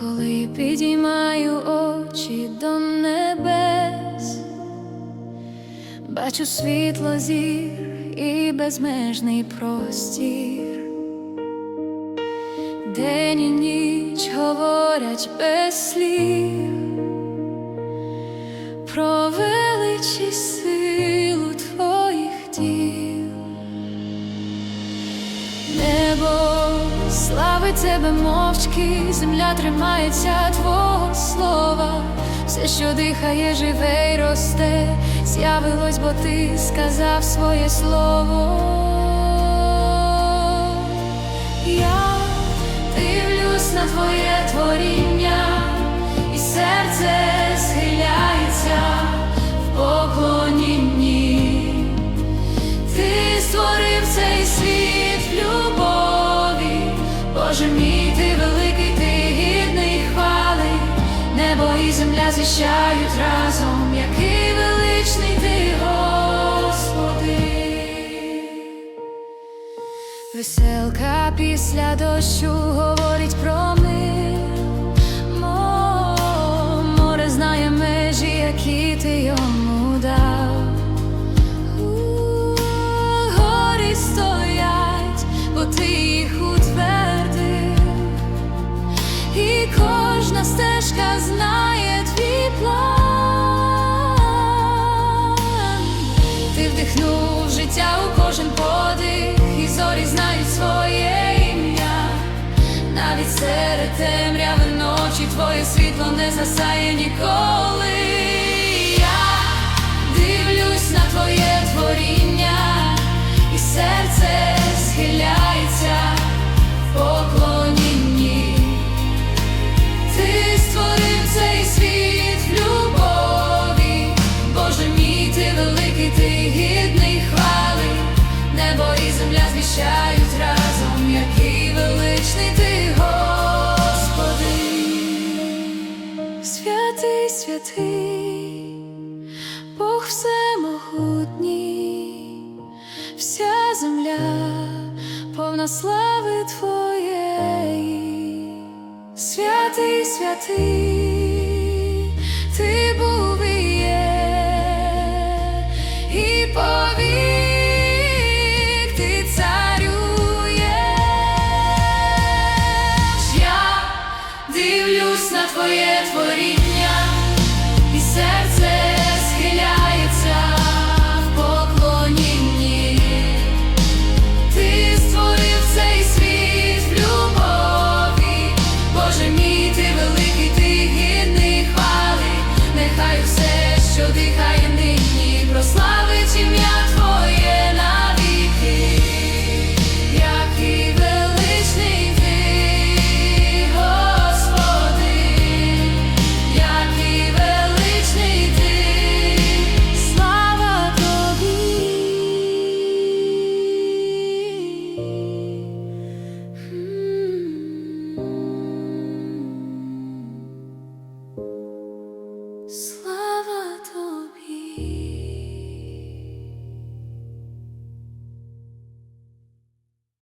коли підіймаю очі до небес, бачу світло зір і безмежний простір, день і ніч говорять без слів тебе мовчки, земля тримається твого слова, все, що дихає, живе й росте, з'явилось, бо ти сказав своє слово. Я дивлюсь на твоє творіння, ти великий, ти гідний хвали, небо і земля звіщають разом, який величний ти, Господи. Веселка після дощу говорить про мир. Мо- Море знає межі, які ти йому дав. Горі стоять, бо ти їх стежка знає твій план. Ти вдихнув життя у кожен подих, і зорі знають своє ім'я. Навіть серед темряви ночі твоє світло не засає ніколи. Повна слави Твоєї. Святий, святий, ти був і є, і повік ти царюєш. Я дивлюсь на твоє творіння,